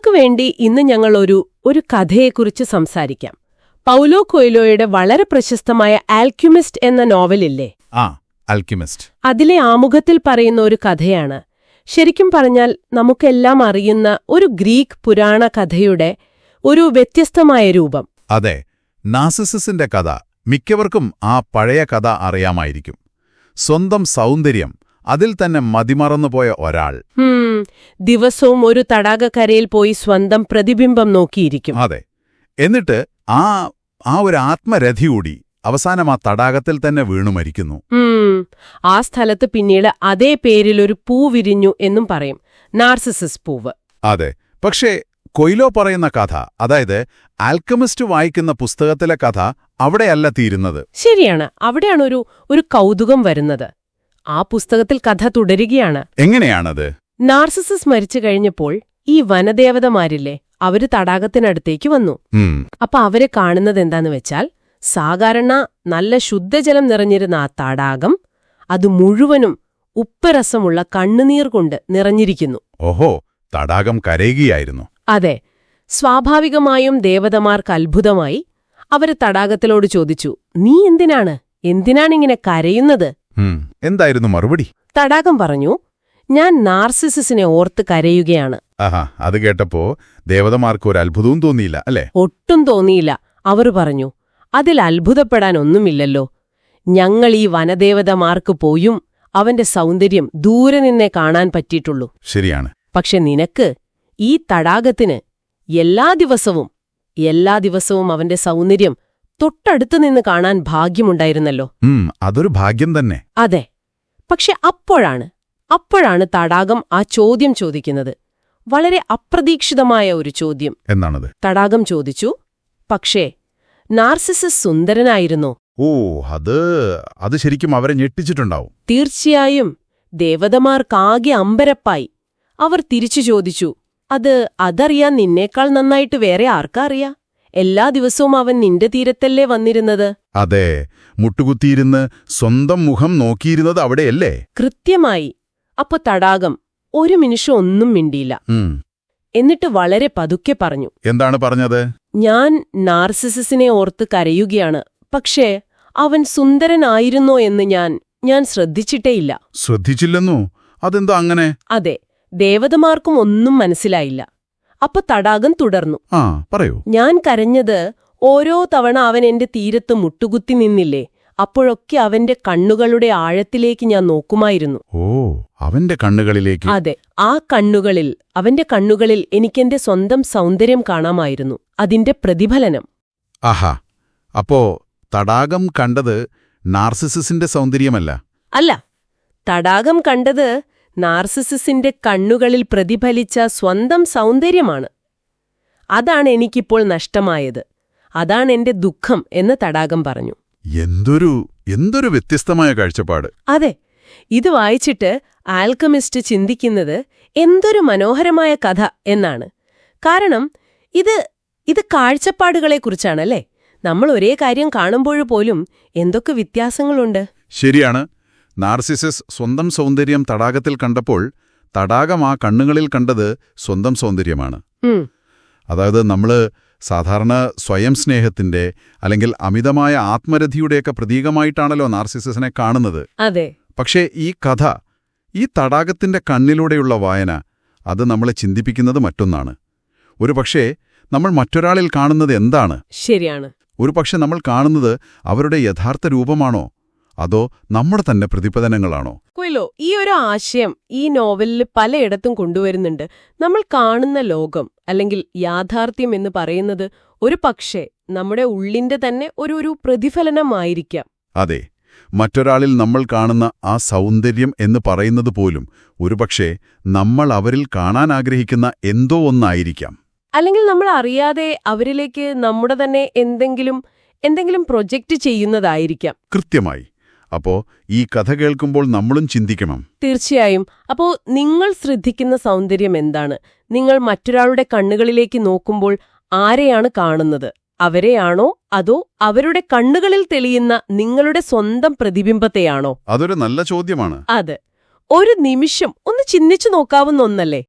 നിങ്ങൾക്ക് വേണ്ടി ഇന്ന് ഞങ്ങൾ ഒരു ഒരു കഥയെക്കുറിച്ച് സംസാരിക്കാം. പൗലോ കൊയ്ലോയുടെ വളരെ പ്രശസ്തമായ ആൽക്യുമിസ്റ്റ് എന്ന നോവലില്ലേ? ആ അൽക്കിമിസ്റ്റ് അതിലെ ആമുഖത്തിൽ പറയുന്ന ഒരു കഥയാണ്. ശരിക്കും പറഞ്ഞാൽ നമുക്കെല്ലാം അറിയുന്ന ഒരു ഗ്രീക്ക് പുരാണ കഥയുടെ ഒരു വ്യത്യസ്തമായ രൂപം. അതെ നാസിസിന്റെ കഥ മിക്കവർക്കും ആ പഴയ കഥ അറിയാമായിരിക്കും. സ്വന്തം സൗന്ദര്യം അതിൽ തന്നെ മതിമറന്നുപോയ ഒരാൾ. ദിവസവും ഒരു തടാകക്കരയിൽ പോയി സ്വന്തം പ്രതിബിംബം നോക്കിയിരിക്കും. അതെ. എന്നിട്ട് ആ ആ ഒരു ആത്മരഥി കൂടി അവസാനം ആ തടാകത്തിൽ തന്നെ വീണു മരിക്കുന്നു. ആ സ്ഥലത്ത് പിന്നീട് അതേ പേരിൽ ഒരു പൂ വിരിഞ്ഞു എന്നും പറയും. നാർസിസസ് പൂവ്. അതെ. പക്ഷേ കൊയിലോ പറയുന്ന കഥ അതായത് ആൽക്കമിസ്റ്റ് വായിക്കുന്ന പുസ്തകത്തിലെ കഥ അവിടെയല്ല തീരുന്നത്. ശരിയാണ്. അവിടെയാണ് ഒരു ഒരു കൗതുകം വരുന്നത്. ആ പുസ്തകത്തിൽ കഥ തുടരുകയാണ്. എങ്ങനെയാണത്? നാർസിസസ് മരിച്ചു കഴിഞ്ഞപ്പോൾ ഈ വനദേവതമാരില്ലേ അവർ തടാകത്തിനടുത്തേക്ക് വന്നു. അപ്പൊ അവരെ കാണുന്നത് എന്താന്ന് വെച്ചാൽ സാധാരണ നല്ല ശുദ്ധജലം നിറഞ്ഞിരുന്ന ആ തടാകം അത് മുഴുവനും ഉപ്പരസമുള്ള കണ്ണുനീർ കൊണ്ട് നിറഞ്ഞിരിക്കുന്നു. ഓഹോ തടാകം കരയുകയായിരുന്നു. അതെ സ്വാഭാവികമായും ദേവതമാർക്ക് അത്ഭുതമായി അവർ തടാകത്തിലോട് ചോദിച്ചു നീ എന്തിനാണ്? എന്തിനാണിങ്ങനെ കരയുന്നത്? എന്തായിരുന്നു മറുപടി? തടാകം പറഞ്ഞു ഞാൻ നാർസിസിനെ ഓർത്ത് കരയുകയാണ്. ആഹാ അത് കേട്ടപ്പോ ദേവതമാർക്ക് ഒരു അത്ഭുതവും തോന്നിയില്ല അല്ലേ? ഒട്ടും തോന്നിയില്ല. അവർ പറഞ്ഞു അതിൽ അത്ഭുതപ്പെടാൻ ഒന്നുമില്ലല്ലോ. ഞങ്ങൾ ഈ വനദേവതമാർക്ക് പോയും അവന്റെ സൗന്ദര്യം ദൂരെ നിന്നെ കാണാൻ പറ്റിയിട്ടുള്ളൂ. ശരിയാണ്. പക്ഷെ നിനക്ക് ഈ തടാകത്തിന് എല്ലാ ദിവസവും എല്ലാ ദിവസവും അവന്റെ സൗന്ദര്യം തൊട്ടടുത്തു നിന്ന് കാണാൻ ഭാഗ്യമുണ്ടായിരുന്നല്ലോ. അതൊരു ഭാഗ്യം തന്നെ. അതെ. പക്ഷെ അപ്പോഴാണ് അപ്പോഴാണ് തടാകം ആ ചോദ്യം ചോദിക്കുന്നത്. വളരെ അപ്രതീക്ഷിതമായ ഒരു ചോദ്യം. എന്നാണത്? തടാകം ചോദിച്ചു പക്ഷേ നാർസിസസ് സുന്ദരനായിരുന്നു. ഓ അത് അത് ശരിക്കും അവരെ ഞെട്ടിച്ചിട്ടുണ്ടാവും. തീർച്ചയായും ദേവതമാർക്കാകെ അമ്പരപ്പായി. അവർ തിരിച്ചു ചോദിച്ചു അത് അതറിയാൻ നിന്നേക്കാൾ നന്നായിട്ട് വേറെ ആർക്കാ അറിയാ? എല്ലാ ദിവസവും അവൻ നിന്റെ തീരത്തല്ലേ വന്നിരുന്നത്? അതെ മുട്ടുകുത്തിയിരുന്ന് സ്വന്തം മുഖം നോക്കിയിരുന്നത് അവിടെയല്ലേ? കൃത്യമായി. അപ്പൊ തടാകം ഒരു നിമിഷം ഒന്നും മിണ്ടിയില്ല. എന്നിട്ട് വളരെ പതുക്കെ പറഞ്ഞു. എന്താണ് പറഞ്ഞത്? ഞാൻ നാർസിസിനെ ഓർത്ത് കരയുകയാണ്. പക്ഷേ അവൻ സുന്ദരനായിരുന്നോ എന്ന് ഞാൻ ഞാൻ ശ്രദ്ധിച്ചിട്ടേയില്ല. ശ്രദ്ധിച്ചില്ലെന്നോ? അതെന്താ അങ്ങനെ? അതെ ദേവതമാർക്കും ഒന്നും മനസ്സിലായില്ല. അപ്പൊ തടാകം തുടർന്നു. ആ പറയൂ. ഞാൻ കരഞ്ഞത് ഓരോ തവണ അവൻ എന്റെ തീരത്ത് മുട്ടുകുത്തി നിന്നില്ലേ അപ്പോഴൊക്കെ അവന്റെ കണ്ണുകളുടെ ആഴത്തിലേക്ക് ഞാൻ നോക്കുമായിരുന്നു. ഓ അവന്റെ കണ്ണുകളിലേക്ക്. അതെ ആ കണ്ണുകളിൽ അവന്റെ കണ്ണുകളിൽ എനിക്കെന്റെ സ്വന്തം സൗന്ദര്യം കാണാമായിരുന്നു അതിന്റെ പ്രതിഫലനം. ആഹാ അപ്പോ തടാകം കണ്ടത് നാർസിസിന്റെ സൗന്ദര്യമല്ല? അല്ല തടാകം കണ്ടത് നാർസിസിന്റെ കണ്ണുകളിൽ പ്രതിഫലിച്ച സ്വന്തം സൗന്ദര്യമാണ്. അതാണ് എനിക്കിപ്പോൾ നഷ്ടമായത്. അതാണ് എന്റെ ദുഃഖം എന്ന് തടാകം പറഞ്ഞു. എന്തൊരു എന്തൊരു വ്യത്യസ്തമായ കാഴ്ചപ്പാട്. അതെ ഇത് വായിച്ചിട്ട് ആൽക്കമിസ്റ്റ് ചിന്തിക്കുന്നത് എന്തൊരു മനോഹരമായ കഥ എന്നാണ്. കാരണം ഇത് ഇത് കാഴ്ചപ്പാടുകളെക്കുറിച്ചാണല്ലേ നമ്മൾ ഒരേ കാര്യം കാണുമ്പോൾ പോലും എന്തൊക്കെ വ്യത്യാസങ്ങളുണ്ട്? ശരിയാണ്. നാർസിസസ് സ്വന്തം സൗന്ദര്യം തടാകത്തിൽ കണ്ടപ്പോൾ തടാകം ആ കണ്ണുകളിൽ കണ്ടത് സ്വന്തം സൗന്ദര്യമാണ്. അതായത് നമ്മൾ സാധാരണ സ്വയം സ്നേഹത്തിന്റെ അല്ലെങ്കിൽ അമിതമായ ആത്മരഥിയുടെയൊക്കെ പ്രതീകമായിട്ടാണല്ലോ നാർസിസസിനെ കാണുന്നത്. അതെ. പക്ഷേ ഈ കഥ ഈ തടാകത്തിന്റെ കണ്ണിലൂടെയുള്ള വായന അത് നമ്മളെ ചിന്തിപ്പിക്കുന്നത് മറ്റൊന്നാണ്. ഒരു പക്ഷേ നമ്മൾ മറ്റൊരാളിൽ കാണുന്നത് എന്താണ്? ശരിയാണ്. ഒരു പക്ഷെ നമ്മൾ കാണുന്നത് അവരുടെ യഥാർത്ഥ രൂപമാണോ? അതോ നമ്മുടെ തന്നെ പ്രതിപദനങ്ങളാണോ കുയിലോ ഈ ഒരു ആശയം ഈ നോവലിൽ പലയിടത്തും കൊണ്ടുവരുന്നുണ്ട്. നമ്മൾ കാണുന്ന ലോകം അല്ലെങ്കിൽ യാഥാർത്ഥ്യം എന്ന് പറയുന്നത് ഒരു പക്ഷേ നമ്മുടെ ഉള്ളിന്റെ തന്നെ ഒരു ഒരു പ്രതിഫലനമായിരിക്കാം. അതെ മറ്റൊരാളിൽ നമ്മൾ കാണുന്ന ആ സൗന്ദര്യം എന്ന് പറയുന്നത് പോലും ഒരുപക്ഷെ നമ്മൾ അവരിൽ കാണാൻ ആഗ്രഹിക്കുന്ന എന്തോ ഒന്നായിരിക്കാം. അല്ലെങ്കിൽ നമ്മൾ അറിയാതെ അവരിലേക്ക് നമ്മുടെ തന്നെ എന്തെങ്കിലും എന്തെങ്കിലും പ്രൊജക്റ്റ് ചെയ്യുന്നതായിരിക്കാം. കൃത്യമായി. അപ്പോ ഈ കഥ കേൾക്കുമ്പോൾ നമ്മളും ചിന്തിക്കണം. തീർച്ചയായും. അപ്പോ നിങ്ങൾ ശ്രദ്ധിക്കുന്ന സൗന്ദര്യം എന്താണ്? നിങ്ങൾ മറ്റൊരാളുടെ കണ്ണുകളിലേക്ക് നോക്കുമ്പോൾ ആരെയാണ് കാണുന്നത്? അവരെയാണോ? അതോ അവരുടെ കണ്ണുകളിൽ തെളിയുന്ന നിങ്ങളുടെ സ്വന്തം പ്രതിബിംബത്തെയാണോ? അതൊരു നല്ല ചോദ്യമാണ്. അതെ. ഒരു നിമിഷം ഒന്ന് ചിന്തിച്ചു നോക്കാവുന്ന ഒന്നല്ലേ?